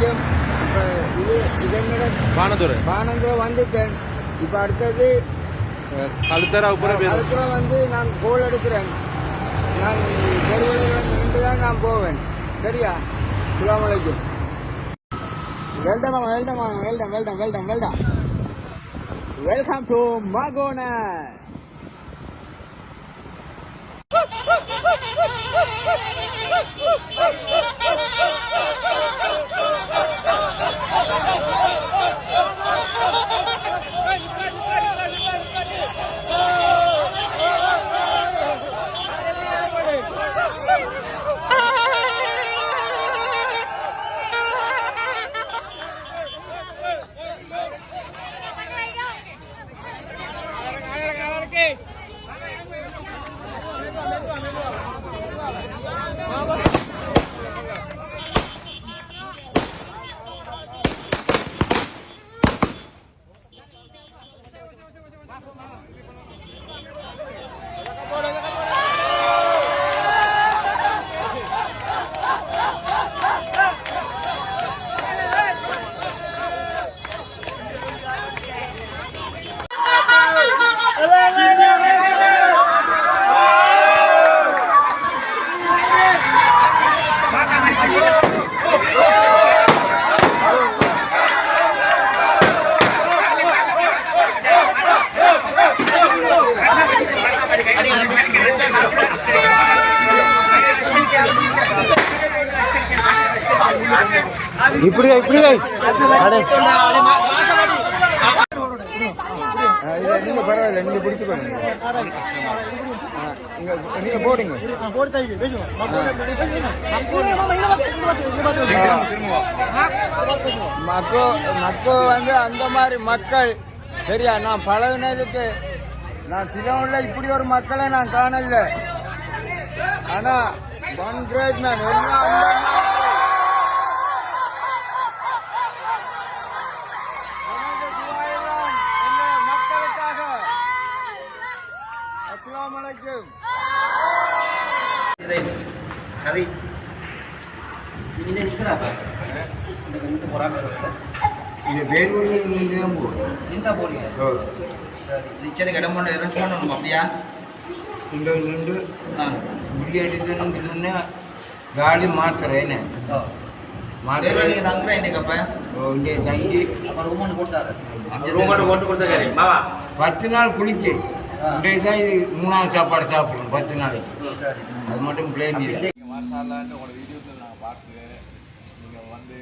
வரைக்கும் இப்போ இது இதனோட பானதுரை பானந்தரம் வந்துட்டேன் இப்போ அடுத்தது கழுத்தரா அதுக்கப்புறம் வந்து நான் கோல் எடுக்கிறேன். நான் தெருவில் நின்று தான் நான் போவேன். சரியா? அஸ்ஸலாமு அலைக்கும். வெல்டம் well done well done well done. Well done well done welcome to மகோனா இப்படி இப்படி அடே. இல்லை பரவாயில்ல நீங்க பிடிச்சிக்கோங்க நீங்க போடுங்க. மக்கோ மக்கோ வந்து அந்த மாதிரி மக்கள். சரியா நான் பழகினதுக்கு நான் சிலவுல இப்படி ஒரு மக்களை நான் காணல. ஆனா ஒன் கிரேட் மேன் எல்லாம் நிற்கிறாப்பா இந்த வந்து பொறாம இந்த வேலூரில் நீங்கள் நின்றா போறீங்க சரி நிச்சயத்துக்கு இடம் பண்ண இடம் சொல்லணும் அப்படியா இந்த நின்று ஆ முடியாடிட்டு சொன்னா காலி மாத்திரேன்னு ஓ வேறு நீங்கள் தங்குறேன் இன்னைக்கு அப்போ இங்கே தங்கி அப்போ ரூம் ஒன்று கொடுத்தாரு போட்டு இன்றைக்கு தான் இது மூணாவது சாப்பாடு சாப்பிடணும் பத்து நாளைக்கு. சரி. அது மட்டும் பிளேன் இல்லை. மாஷால்லான்னு உங்களோட வீடியோஸில் நாங்கள் பார்க்குறேன் நீங்கள் வந்து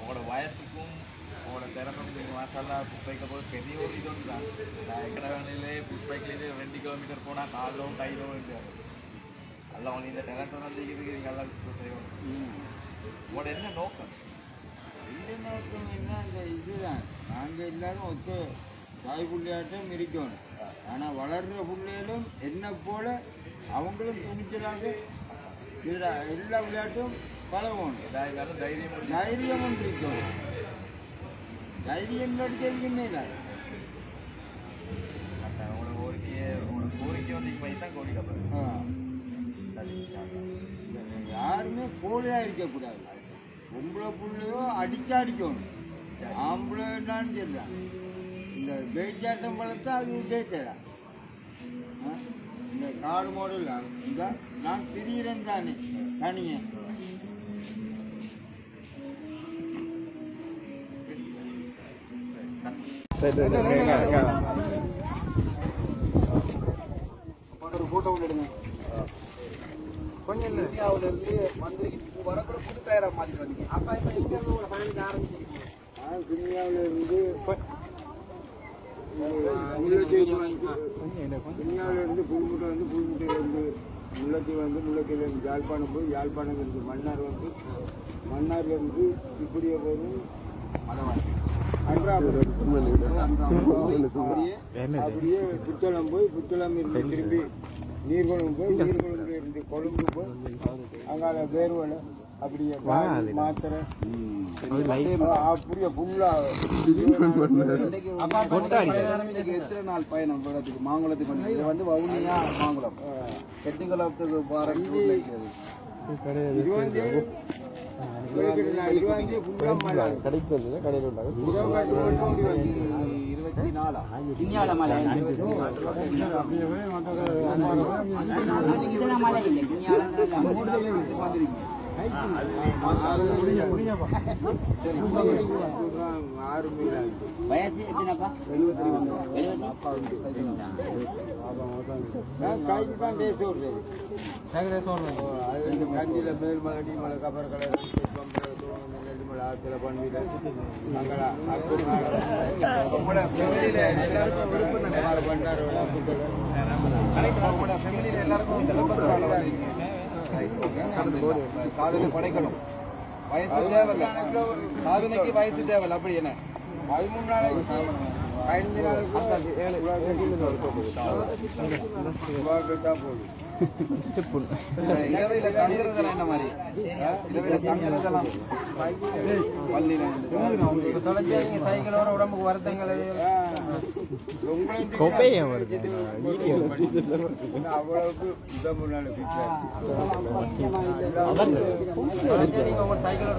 உங்களோட வயசுக்கும் உங்களோட திறமைக்கும் நீங்கள் மாஷால்லா புஷ் பைக்கை போது பெரிய ஒரு இது தான். நான் எங்கட வேலையிலே புஷ் பைக்லேயே ரெண்டு கிலோமீட்டர் போனால் காலும் கையிலும் இல்லை. எல்லாம் உங்க இந்த டெலண்ட் வந்து இதுக்கு நீங்கள் எல்லாம் செய்யணும். உங்களோட என்ன நோக்கம்? இந்த நோக்கம் என்ன? அந்த இதுதான் நாங்கள் எல்லாரும் ஒத்து தாய் புள்ளையாட்டம் இருக்கணும். ஆனால் வளர்ற பிள்ளைகளும் என்ன போல அவங்களும் துணிச்சலாக இதுல எல்லா விளையாட்டும் பழகணும் எதாக இருந்தாலும் தைரியம் கிடைக்கிறதுக்குமே இல்லை. உங்களோட கோரிக்கையை உங்களோட கோரிக்கை வந்து இப்போ தான் கோரிக்கை. யாருமே கோழையாக இருக்கக்கூடாது. பொம்பளை புள்ளையோ அடிச்சு அடிக்கணும் ஆம்பளைனாலும் சரிதான். இந்த பேச்சாட்டம் பழத்தை அது ஜெயிக்கலாம் இந்த காடு மாடல் இந்த நான் திடீரன் தானே தனியே. ஒரு ஃபோட்டோ ஒன்று எடுங்க. கொஞ்சம் இந்தியாவில் இருந்து வந்திருக்கு. வரக்கூட புது பேராக மாற்றிட்டு வந்தீங்க. அப்போ இப்போ இங்கே இருந்து உங்களை பயணிக்க ஆரம்பிச்சிருக்கீங்க நான் துனியாவில் இருந்து துனியாவில் இருந்து புல்முட்டை வந்து புல்முட்டையில் இருந்து வந்து முல்லத்தில யாழ்ப்பாணம் போய் யாழ்ப்பாணம் இருந்து மன்னார் வந்து மன்னார்லேருந்து இப்படியே போய் அப்படியே அப்படியே புத்தளம் போய் புத்தளம் இருந்து திருப்பி நீர்கொழும்பு போய் நீர்கொழும்புல இருந்து கொழும்பு போய் அங்கால வேர்வலை அப்படியே மாத்திரை. அப்படியே ஃபுல்லா எத்தனை நாள் பயணம் போறதுக்கு? மாங்குளத்துக்கு வந்து. இது வந்து வவுனியா மாங்குளம். ஓடி வந்து இருபத்தி நாலா? மலை வயசு எத்தனைப்பா? எழுபத்தி? நான் மலை எல்லாருக்கும் விருப்பம் எல்லாருக்கும் சாதனை படைக்கணும். வயசு தேவையில்ல. சாதனைக்கு வயசு தேவையில்ல. அப்படி என்ன? பதிமூணு நாளைக்கு இரவையில தங்குறதெல்லாம் என்ன மாதிரி? இரவையில தங்குறதெல்லாம் பள்ளியில சைக்கிளோட உடம்புக்கு வருத்தங்கள். கொப்பையே வருது? அவ்வளவுக்கு இதை முன்னாடி சைக்கிள்